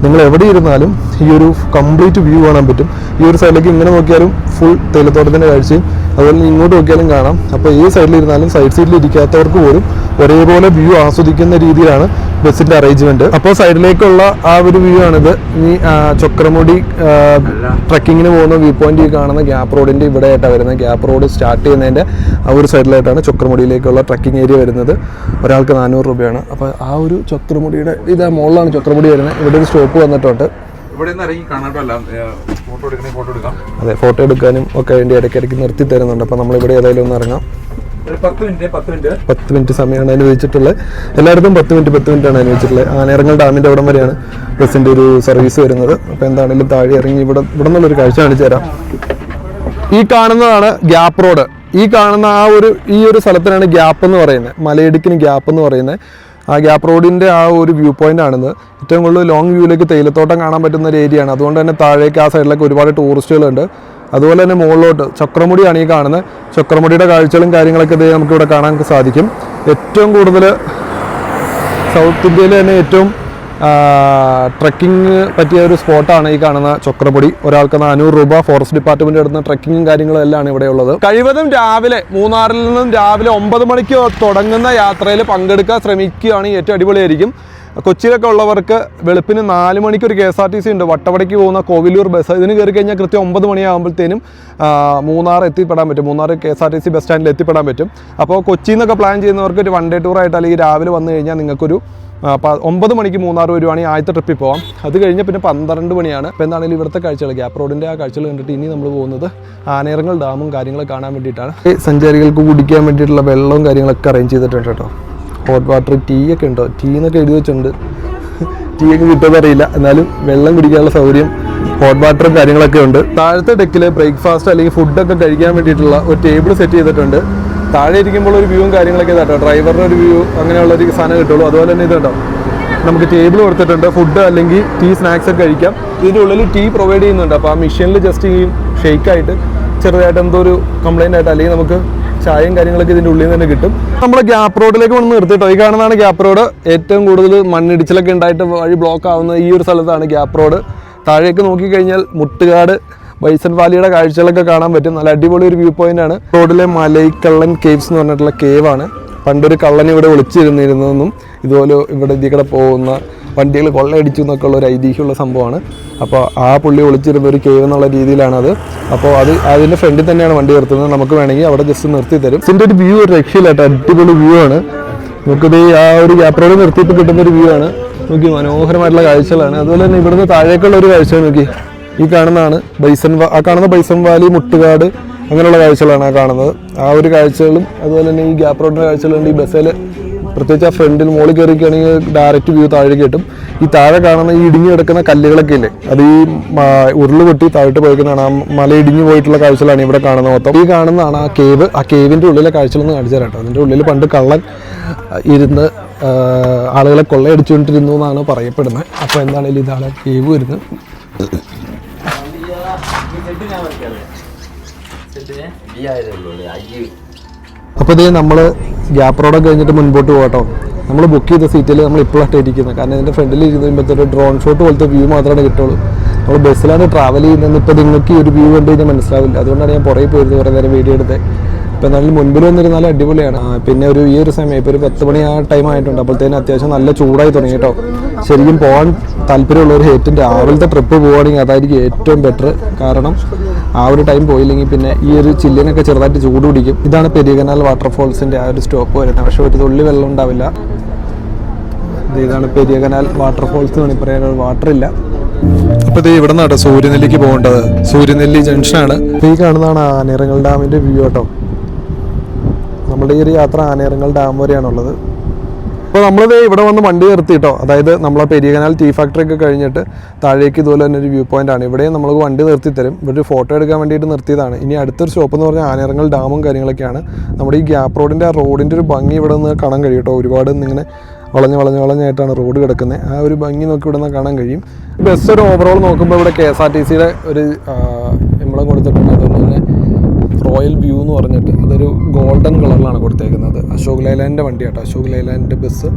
നിങ്ങൾ എവിടെ ഇരുന്നാലും ഈ ഒരു കംപ്ലീറ്റ് വ്യൂ കാണാൻ പറ്റും. ഈ ഒരു സൈഡിലേക്ക് ഇങ്ങനെ നോക്കിയാലും ഫുൾ തേയിലത്തോട്ടത്തിന്റെ കാഴ്ചയും അതുപോലെ ഇങ്ങോട്ട് നോക്കിയാലും കാണാം. അപ്പോൾ ഈ സൈഡിൽ ഇരുന്നാലും സൈഡ് സീറ്റിൽ ഇരിക്കാത്തവർക്ക് പോലും ഒരേപോലെ വ്യൂ ആസ്വദിക്കുന്ന രീതിയിലാണ് ബസ്സിന്റെ അറേഞ്ച്മെന്റ് അപ്പോൾ സൈഡിലേക്കുള്ള ആ ഒരു വ്യൂ ആണിത്. ഈ ചക്രമുടി ട്രക്കിങ്ങിന് പോകുന്ന വ്യൂ പോയിന്റ് ഈ കാണുന്ന ഗ്യാപ്പ് റോഡിന്റെ ഇവിടെ ആയിട്ടാണ് വരുന്നത്. ഗ്യാപ്പ് റോഡ് സ്റ്റാർട്ട് ചെയ്യുന്നതിന്റെ ആ ഒരു സൈഡിലായിട്ടാണ് ചക്രമുടിയിലേക്കുള്ള ട്രക്കിംഗ് ഏരിയ വരുന്നത്. ഒരാൾക്ക് നാനൂറ് രൂപയാണ്. അപ്പോൾ ആ ഒരു ചക്രമുടിയുടെ ഇത് മുകളിലാണ് ചക്രമുടി വരുന്നത്. ഇവിടെ ഒരു സ്റ്റോപ്പ് വന്നിട്ടുണ്ട്. അതെ ഫോട്ടോ എടുക്കാനും ഒക്കെ വേണ്ടി ഇടയ്ക്കിടയ്ക്ക് നിർത്തി തരുന്നുണ്ട്. അപ്പോൾ നമ്മളിവിടെ ഏതായാലും ഒന്ന് ഇറങ്ങാം. പത്ത് മിനിറ്റ് സമയമാണ് അനുവദിച്ചിട്ടുള്ളത്. എല്ലായിടത്തും പത്ത് മിനിറ്റ് പത്ത് മിനിറ്റ് ആണ് അനുവദിച്ചിട്ടുള്ളത് ആനയിറങ്ങൽ ഡാമിന്റെ അവിടം വരെയാണ് ബസിന്റെ ഒരു സർവീസ് വരുന്നത്. അപ്പൊ എന്താണെങ്കിലും താഴെ ഇറങ്ങി ഇവിടെ ഇവിടെ നിന്നുള്ളൊരു കാഴ്ച കാണിച്ചു തരാം. ഈ കാണുന്നതാണ് ഗ്യാപ്പ് റോഡ്. ഈ കാണുന്ന ആ ഒരു ഈ ഒരു സ്ഥലത്തിനാണ് ഗ്യാപ്പ് എന്ന് പറയുന്നത്. മലയിടുക്കിന് ഗ്യാപ്പ് എന്ന് പറയുന്നത്. ആ ഗ്യാപ്പ് റോഡിന്റെ ആ ഒരു വ്യൂ പോയിന്റ് ആണിത്. ഏറ്റവും കൂടുതൽ ലോങ് വ്യൂവിലേക്ക് തേയിലത്തോട്ടം കാണാൻ പറ്റുന്ന ഒരു ഏരിയ ആണ്. അതുകൊണ്ട് തന്നെ താഴേക്ക് ആ സൈഡിലൊക്കെ ഒരുപാട് ടൂറിസ്റ്റുകളുണ്ട് അതുപോലെ തന്നെ മുകളിലോട്ട് ചക്രമുടിയാണ് ഈ കാണുന്നത്. ചക്രമുടിയുടെ കാഴ്ചകളും കാര്യങ്ങളൊക്കെ ഇത് നമുക്കിവിടെ കാണാൻ സാധിക്കും. ഏറ്റവും കൂടുതൽ സൗത്ത് ഇന്ത്യയിലെ തന്നെ ഏറ്റവും ട്രക്കിംഗ് പറ്റിയ ഒരു സ്പോട്ടാണ് ഈ കാണുന്ന ചക്രപൊടി ഒരാൾക്ക് നാനൂറ് രൂപ ഫോറസ്റ്റ് ഡിപ്പാർട്ട്മെന്റ് എടുക്കുന്ന ട്രക്കിങ്ങും കാര്യങ്ങളും എല്ലാം ഇവിടെ ഉള്ളത്. കഴിവതും രാവിലെ മൂന്നാറിൽ നിന്നും രാവിലെ ഒമ്പത് മണിക്ക് തുടങ്ങുന്ന യാത്രയിൽ പങ്കെടുക്കാൻ ശ്രമിക്കുകയാണെങ്കിൽ ഏറ്റവും അടിപൊളിയായിരിക്കും. കൊച്ചിയിലൊക്കെ ഉള്ളവർക്ക് വെളുപ്പിന് നാല് മണിക്ക് ഒരു K S R T C ഉണ്ട്. വട്ടവടയ്ക്ക് പോകുന്ന കോവിലൂർ ബസ് ഇതിന് കയറി കഴിഞ്ഞാൽ കൃത്യം ഒമ്പത് മണിയാകുമ്പോഴത്തേനും മൂന്നാർ എത്തിപ്പെടാൻ പറ്റും. Munnar K S R T C bus സ്റ്റാൻഡിൽ എത്തിപ്പെടാൻ പറ്റും. അപ്പോൾ കൊച്ചിയിൽ നിന്നൊക്കെ പ്ലാൻ ചെയ്യുന്നവർക്ക് ഒരു വൺ ഡേ ടൂർ ആയിട്ട് അല്ലെങ്കിൽ രാവിലെ വന്നു കഴിഞ്ഞാൽ നിങ്ങൾക്കൊരു ഒമ്പത് മണിക്ക് മൂന്നാർ വരുവാണെങ്കിൽ ആദ്യത്തെ ട്രിപ്പിൽ പോവാം. അത് കഴിഞ്ഞ് പിന്നെ പന്ത്രണ്ട് മണിയാണ്. അപ്പോൾ എന്താണെങ്കിലും ഇവിടുത്തെ കാഴ്ചകൾ ഗ്യാപ്പ് റോഡിന്റെ ആ കാഴ്ചകൾ കണ്ടിട്ട് ഇനി നമ്മൾ പോകുന്നത് ആനേറങ്ങൾ ഡാമും കാര്യങ്ങളൊക്കെ കാണാൻ വേണ്ടിയിട്ടാണ്. സഞ്ചാരികൾക്ക് കുടിക്കാൻ വേണ്ടിയിട്ടുള്ള വെള്ളവും കാര്യങ്ങളൊക്കെ അറേഞ്ച് ചെയ്തിട്ടുണ്ട് കേട്ടോ. ഹോട്ട് വാട്ടർ ടീ ഒക്കെ ഉണ്ടോ? ടീ എന്നൊക്കെ എഴുതി വെച്ചിട്ടുണ്ട്. ടീ ഒക്കെ കിട്ടുമെന്ന് അറിയില്ല എന്നാലും വെള്ളം കുടിക്കാനുള്ള സൗകര്യം ഹോട്ട് വാട്ടറും കാര്യങ്ങളൊക്കെ ഉണ്ട്. താഴത്തെ ഡെക്കിൽ ബ്രേക്ക്ഫാസ്റ്റ് അല്ലെങ്കിൽ ഫുഡൊക്കെ കഴിക്കാൻ വേണ്ടിയിട്ടുള്ള ഒരു ടേബിൾ സെറ്റ് ചെയ്തിട്ടുണ്ട്. താഴെ ഇരിക്കുമ്പോൾ ഒരു വ്യൂവും കാര്യങ്ങളൊക്കെ ഇതാട്ടോ. ഡ്രൈവറുടെ ഒരു വ്യൂ അങ്ങനെയുള്ള ഒരു സാധനം കിട്ടുള്ളൂ. അതുപോലെ തന്നെ ഇതുണ്ടോ നമുക്ക് ടേബിൾ കൊടുത്തിട്ടുണ്ട്. ഫുഡ് അല്ലെങ്കിൽ ടീ സ്നാക്സ് ഒക്കെ കഴിക്കാം. ഇതിന്റെ ഉള്ളിൽ ടീ പ്രൊവൈഡ് ചെയ്യുന്നുണ്ട്. അപ്പോൾ ആ മെഷീനിൽ ജസ്റ്റ് ഈ ഷെയ്ക്കായിട്ട് ചെറുതായിട്ട് എന്തോ ഒരു കംപ്ലൈന്റ് ആയിട്ട് അല്ലെങ്കിൽ നമുക്ക് ചായയും കാര്യങ്ങളൊക്കെ ഇതിന്റെ ഉള്ളിൽ നിന്ന് തന്നെ കിട്ടും. നമ്മൾ ഗ്യാപ്പ് റോഡിലേക്ക് വന്ന് നിർത്തിട്ടോ ഈ കാണുന്നതാണ് ഗ്യാപ്പ് റോഡ്. ഏറ്റവും കൂടുതൽ മണ്ണിടിച്ചിലൊക്കെ ഉണ്ടായിട്ട് വഴി ബ്ലോക്ക് ആവുന്ന ഈ ഒരു സ്ഥലത്താണ് ഗ്യാപ്പ് റോഡ്. താഴേക്ക് നോക്കിക്കഴിഞ്ഞാൽ മുട്ടുകാട് ബൈസൺ വാലിയുടെ കാഴ്ചകളൊക്കെ കാണാൻ പറ്റും. നല്ല അടിപൊളി ഒരു വ്യൂ പോയിന്റ് ആണ്. റോഡിലെ മലൈക്കള്ളൻ കേവ്സ് എന്ന് പറഞ്ഞിട്ടുള്ള കേവാണ് പണ്ടൊരു കള്ളൻ ഇവിടെ ഒളിച്ചിരുന്നിരുന്നതെന്നും ഇതുപോലെ ഇവിടെ ഇതിൽ കൂടെ പോകുന്ന വണ്ടികൾ കൊള്ളയടിച്ചു എന്നൊക്കെ ഉള്ള ഒരു ഐതിഹ്യമുള്ള സംഭവമാണ്. അപ്പോൾ ആ പുള്ളി ഒളിച്ചിരുന്ന ഒരു കേവ് എന്നുള്ള രീതിയിലാണത്. അപ്പോൾ അത് അതിന്റെ ഫ്രണ്ടിൽ തന്നെയാണ് വണ്ടി നിർത്തുന്നത്. നമുക്ക് വേണമെങ്കിൽ അവിടെ ജസ്റ്റ് നിർത്തി തരും. ഇതിന്റെ ഒരു വ്യൂ ഒരു രക്ഷയില്ല കേട്ടോ. അടിപൊളി വ്യൂ ആണ്. നമുക്കിത് ആ ഒരു യാത്രയോട് നിർത്തിയിട്ട് കിട്ടുന്ന ഒരു വ്യൂ ആണ്. നോക്കി മനോഹരമായിട്ടുള്ള കാഴ്ചകളാണ്. അതുപോലെ തന്നെ ഇവിടുന്ന് താഴേക്കുള്ള ഒരു കാഴ്ച നോക്കി. ഈ കാണുന്നതാണ് ബൈസൺ ആ കാണുന്ന ബൈസൺ വാലി മുട്ടുകാട് അങ്ങനെയുള്ള കാഴ്ചകളാണ് ആ കാണുന്നത്. ആ ഒരു കാഴ്ചകളും അതുപോലെ തന്നെ ഈ ഗ്യാപ്പ് റോഡിന്റെ കാഴ്ചകളുണ്ട്. ഈ ബസ്സിൽ പ്രത്യേകിച്ച് ആ ഫ്രണ്ടിൽ മുകളിൽ കയറിക്കുകയാണെങ്കിൽ ഡയറക്റ്റ് വ്യൂ താഴെ കിട്ടും. ഈ താഴെ കാണുന്ന ഈ ഇടിഞ്ഞു കിടക്കുന്ന കല്ലുകളൊക്കെ ഇല്ലേ? അത് ഈ ഉരുൾ പൊട്ടി താഴോട്ട് പോയിക്കുന്നതാണ്. ആ മല ഇടിഞ്ഞു പോയിട്ടുള്ള കാഴ്ചകളാണ് ഇവിടെ കാണുന്ന മൊത്തം. ഈ കാണുന്നതാണ് ആ കേവ് ആ കേവിന്റെ ഉള്ളിലെ കാഴ്ചകളൊന്ന് കാണിച്ചു തരാം അതിന്റെ ഉള്ളിൽ പണ്ട് കള്ളൻ ഇരുന്ന് ആളുകളെ കൊള്ളയടിച്ചുകൊണ്ടിരുന്നു എന്നാണ് പറയപ്പെടുന്നത്. അപ്പോൾ എന്താണെങ്കിലും ഇതാണ് കേവ് വരുന്നത്? അപ്പോൾ ഇതേ നമ്മൾ ഗ്യാപ്പ് റോഡൊക്കെ കഴിഞ്ഞിട്ട് മുൻപോട്ട് പോകട്ടോ നമ്മൾ ബുക്ക് ചെയ്ത സീറ്റിൽ നമ്മൾ ഇപ്പോഴാണ് ഇരിക്കുന്നത് കാരണം ഇതിന്റെ ഫ്രണ്ടിൽ ഇരുന്ന് ഒരു ഡ്രോൺ ഷോട്ട് പോലത്തെ വ്യൂ മാത്രമേ കിട്ടുള്ളൂ. നമ്മൾ ബസ്സിലാണ് ട്രാവൽ ചെയ്യുന്നത് ഇപ്പോൾ നിങ്ങൾക്ക് ഈ ഒരു വ്യൂ കണ്ടു കഴിഞ്ഞാൽ മനസ്സിലാവില്ല. അതുകൊണ്ടാണ് ഞാൻ പുറകെ പോയിരുന്നത് കുറേ നേരം വീഡിയോ എടുത്തത് അപ്പോൾ നല്ല മുൻപിൽ വന്നിരുന്നാലും അടിപൊളിയാണ്. പിന്നെ ഒരു ഈ ഒരു സമയം ഇപ്പോൾ ഒരു പത്ത് മണി ആ ടൈം ആയിട്ടുണ്ട്. അപ്പോഴത്തേനും അത്യാവശ്യം നല്ല ചൂടായി തുടങ്ങി കേട്ടോ. ശരിക്കും പോകാൻ താല്പര്യമുള്ളവർ ഏറ്റവും രാവിലത്തെ ട്രിപ്പ് പോവുകയാണെങ്കിൽ അതായിരിക്കും ഏറ്റവും ബെറ്റർ കാരണം ആ ഒരു ടൈം പോയില്ലെങ്കിൽ പിന്നെ ഈ ഒരു ചില്ലിനൊക്കെ ചെറുതായിട്ട് ചൂട് പിടിക്കും. ഇതാണ് പെരിയകനാൽ വാട്ടർഫോൾസിന്റെ ആ ഒരു സ്റ്റോപ്പ് വരുന്നത്. പക്ഷെ ഒരു തുള്ളി വെള്ളം ഉണ്ടാവില്ല. ഇത് ഇതാണ് പെരിയകനാൽ വാട്ടർഫോൾസ് എന്ന് പറയാൻ വാട്ടർ ഇല്ല. അപ്പോൾ ഇത് ഇവിടെ നിന്നാണ് സൂര്യനെല്ലിക്ക് പോകേണ്ടത്. സൂര്യനെല്ലി ജംഗ്ഷനാണ് ഈ കാണുന്നതാണ് ആനേറങ്ങൾ ഡാമിന്റെ വ്യൂ കേട്ടോ നമ്മുടെ ഈ ഒരു യാത്ര ആനേറങ്ങൾ ഡാം വരെയാണുള്ളത്. അപ്പോൾ നമ്മളിത് ഇവിടെ വന്ന് വണ്ടി നിർത്തി കേട്ടോ അതായത് നമ്മളെ പെരിയകനാൽ ടീ ഫാക്ടറി ഒക്കെ കഴിഞ്ഞിട്ട് താഴേക്ക് ഇതുപോലെ തന്നെ ഒരു വ്യൂ പോയിന്റ് ആണ്. ഇവിടെയും നമ്മൾ വണ്ടി നിർത്തി തരും. ഇവിടെ ഒരു ഫോട്ടോ എടുക്കാൻ വേണ്ടിയിട്ട് നിർത്തിയതാണ്. ഇനി അടുത്തൊരു ഷോപ്പ് എന്ന് പറഞ്ഞാൽ ആനേറങ്ങൾ ഡാമും കാര്യങ്ങളൊക്കെയാണ്. നമ്മുടെ ഈ ഗ്യാപ്പ് റോഡിന്റെ ആ റോഡിന്റെ ഒരു ഭംഗി ഇവിടെ നിന്ന് കാണാൻ കഴിയും കേട്ടോ. ഒരുപാട് ഇങ്ങനെ വളഞ്ഞ് വളഞ്ഞ് വളഞ്ഞായിട്ടാണ് റോഡ് കിടക്കുന്നത് ആ ഒരു ഭംഗി നോക്കി ഇവിടെ നിന്ന് കാണാൻ കഴിയും. ബസ് ഒരു ഓവറോൾ നോക്കുമ്പോൾ ഇവിടെ കെ എസ് ആർ ടി സിയുടെ ഒരു എംബ്ലം കൊടുത്തിട്ടുണ്ട്. അതുപോലെ തന്നെ റോയൽ വ്യൂ എന്ന് പറഞ്ഞിട്ട് അതൊരു ഗോൾഡൻ കളറിലാണ് കൊടുത്തേക്കുന്നത്. അശോക് ലൈലാൻഡിന്റെ വണ്ടിയാട്ടോ. അശോക് ലൈലാൻഡിന്റെ ബസ്.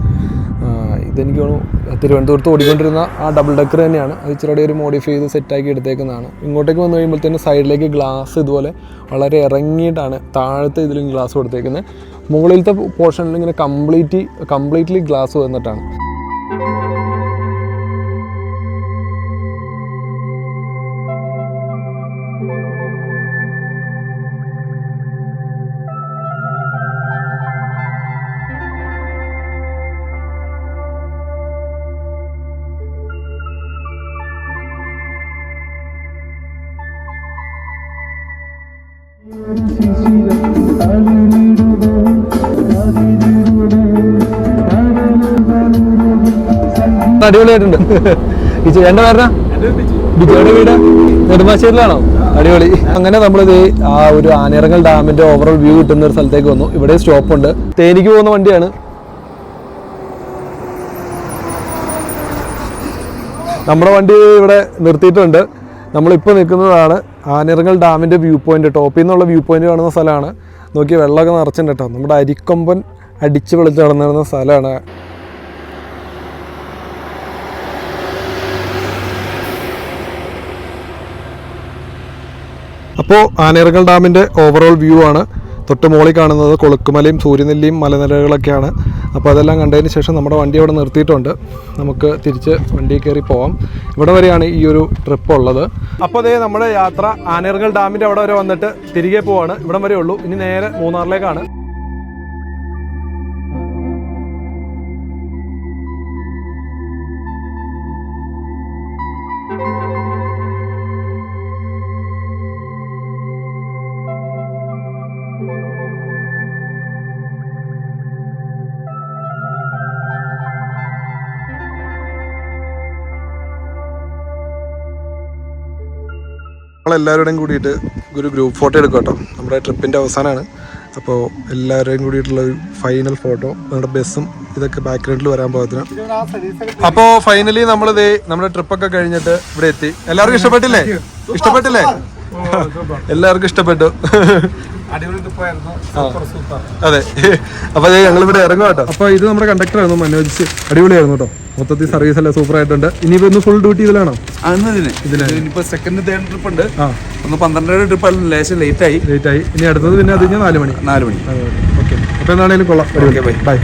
ഇതെനിക്ക് തോന്നുന്നു തിരുവനന്തപുരത്ത് ഓടിക്കൊണ്ടിരുന്ന ആ ഡബിൾ ഡെക്കർ തന്നെയാണ്. അത് ഇച്ചിരി ഒരു മോഡിഫൈ ചെയ്ത് സെറ്റാക്കി എടുത്തേക്കുന്നതാണ്. ഇങ്ങോട്ടേക്ക് വന്നു കഴിയുമ്പോൾ തന്നെ സൈഡിലേക്ക് ഗ്ലാസ് ഇതുപോലെ വളരെ ഇറങ്ങിയിട്ടാണ് താഴത്തെ ഇതിലും ഗ്ലാസ് കൊടുത്തേക്കുന്നത് മുകളിലത്തെ പോർഷനിൽ ഇങ്ങനെ കംപ്ലീറ്റ് കംപ്ലീറ്റ്ലി ഗ്ലാസ് വന്നിട്ടാണ്. അടിപൊളിയായിട്ടുണ്ട്. ചേട്ടന്റെ പേരണ ബിജോയുടെ വീട് നെടുമ്പാശ്ശേരിയിലാണോ? അടിപൊളി. അങ്ങനെ നമ്മളിത് ആ ഒരു ആനേറങ്ങൽ ഡാമിന്റെ ഓവറോൾ വ്യൂ കിട്ടുന്ന ഒരു സ്ഥലത്തേക്ക് വന്നു. ഇവിടെ സ്റ്റോപ്പ് ഉണ്ട്. തേനിക്ക് പോകുന്ന വണ്ടിയാണ്. നമ്മുടെ വണ്ടി ഇവിടെ നിർത്തിയിട്ടുണ്ട്. നമ്മളിപ്പോൾ നിൽക്കുന്നതാണ് ആനിറങ്ങൽ ഡാമിന്റെ വ്യൂ പോയിന്റ് ടോപ്പിൽ നിന്നുള്ള വ്യൂ പോയിന്റ് കാണുന്ന സ്ഥലമാണ്. നോക്കി വെള്ളമൊക്കെ നിറച്ചിട്ടുണ്ട് കേട്ടോ നമ്മുടെ അരിക്കൊമ്പൻ അടിച്ച് വെളിച്ച് നടന്നിരുന്ന സ്ഥലമാണ്. അപ്പോൾ ആനയിറങ്ങൽ ഡാമിന്റെ ഓവറോൾ വ്യൂ ആണ്. തൊട്ട് മുകളിൽ കാണുന്നത് കൊളുക്കുമലയും സൂര്യനെല്ലിയും മലനിരകളൊക്കെയാണ്. അപ്പോൾ അതെല്ലാം കണ്ടതിന് ശേഷം നമ്മുടെ വണ്ടി അവിടെ നിർത്തിയിട്ടുണ്ട്. നമുക്ക് തിരിച്ച് വണ്ടി കയറി പോവാം. ഇവിടെ വരെയാണ് ഈ ഒരു ട്രിപ്പ് ഉള്ളത്. അപ്പോൾ അതേ നമ്മുടെ യാത്ര ആനയിറങ്ങൽ ഡാമിന്റെ അവിടെ വരെ വന്നിട്ട് തിരികെ പോവാണ്. ഇവിടം വരെ ഉള്ളൂ ഇനി നേരെ മൂന്നാറിലേക്കാണ്. നമ്മളെല്ലാവരുടെയും കൂടിയിട്ട് ഒരു ഗ്രൂപ്പ് ഫോട്ടോ എടുക്കും കേട്ടോ. നമ്മുടെ ട്രിപ്പിന്റെ അവസാനമാണ് അപ്പോൾ എല്ലാവരുടെയും കൂടിയിട്ടുള്ള ഒരു ഫൈനൽ ഫോട്ടോ നമ്മുടെ ബസ്സും ഇതൊക്കെ ബാക്ക്ഗ്രൗണ്ടിൽ വരാൻ പോകത്തിന്. അപ്പോൾ ഫൈനലി നമ്മൾ നമ്മളിതേ നമ്മുടെ ട്രിപ്പൊക്കെ കഴിഞ്ഞിട്ട് ഇവിടെ എത്തി. എല്ലാവർക്കും ഇഷ്ടപ്പെട്ടില്ലേ? ഇഷ്ടപ്പെട്ടില്ലേ? എല്ലാവർക്കും ഇഷ്ടപ്പെട്ടു. അതെ. അപ്പൊ ഞങ്ങൾ ഇവിടെ ഇറങ്ങും കേട്ടോ. അപ്പൊ ഇത് നമ്മുടെ കണ്ടക്ടർ ആയിരുന്നു മനോജ്. അടിപൊളിയായിരുന്നു കേട്ടോ. മൊത്തത്തിൽ സർവീസ് എല്ലാം സൂപ്പർ ആയിട്ടുണ്ട് ഇനിയിപ്പോ ഇന്ന് ഫുൾ ഡ്യൂട്ടി ഇതിലാണോ? ഇനിയിപ്പോ സെക്കൻഡ് തേർഡ് ട്രിപ്പ് ഉണ്ട്. ഒന്ന് പന്ത്രണ്ടര ട്രിപ്പ് ലേശം ലേറ്റ് ആയി. ലേറ്റ് ആയി. ഇനി അടുത്തത് പിന്നെ അത് കഴിഞ്ഞാൽ നാല് മണി. നാല് മണി. ഓക്കെ അപ്പൊ എന്താണേലും കൊള്ളാം. ബൈ